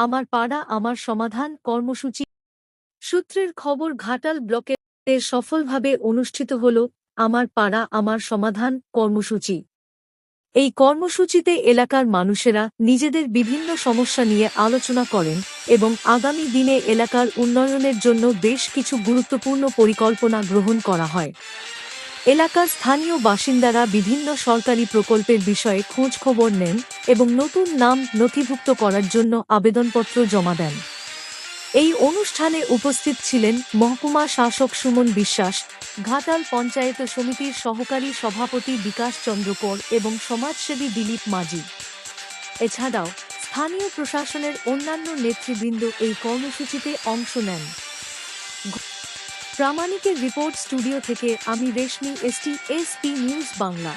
আমার পাড়া, আমার সমাধান, কর্মসূচি। সূত্রের খবর ঘাটাল ব্লকে সফলভাবে অনুষ্ঠিত হল আমার পাড়া, আমার সমাধান, কর্মসূচি। এই কর্মসূচিতে এলাকার মানুষেরা নিজেদের বিভিন্ন সমস্যা নিয়ে আলোচনা করেন এবং আগামী দিনে এলাকার উন্নয়নের জন্য বেশ কিছু গুরুত্বপূর্ণ পরিকল্পনা গ্রহণ করা হয়। এলাকার স্থানীয় বাসিন্দারা বিভিন্ন সরকারি প্রকল্পের বিষয়ে খোঁজ খবর নেন এবং নতুন নাম নথিভুক্ত করার জন্য আবেদনপত্র জমা দেন। এই অনুষ্ঠানে উপস্থিত ছিলেন মহকুমা শাসক সুমন বিশ্বাস, ঘাটাল পঞ্চায়েত সমিতির সহকারী সভাপতি বিকাশ চন্দ্র কর এবং সমাজসেবী দিলীপ মাঝি। এছাড়াও স্থানীয় প্রশাসনের অন্যান্য নেতৃবৃন্দ এই কর্মসূচিতে অংশ নেন। প্রামাণিকের রিপোর্ট স্টুডিও থেকে আমি Reshmi ST SP news Bangla.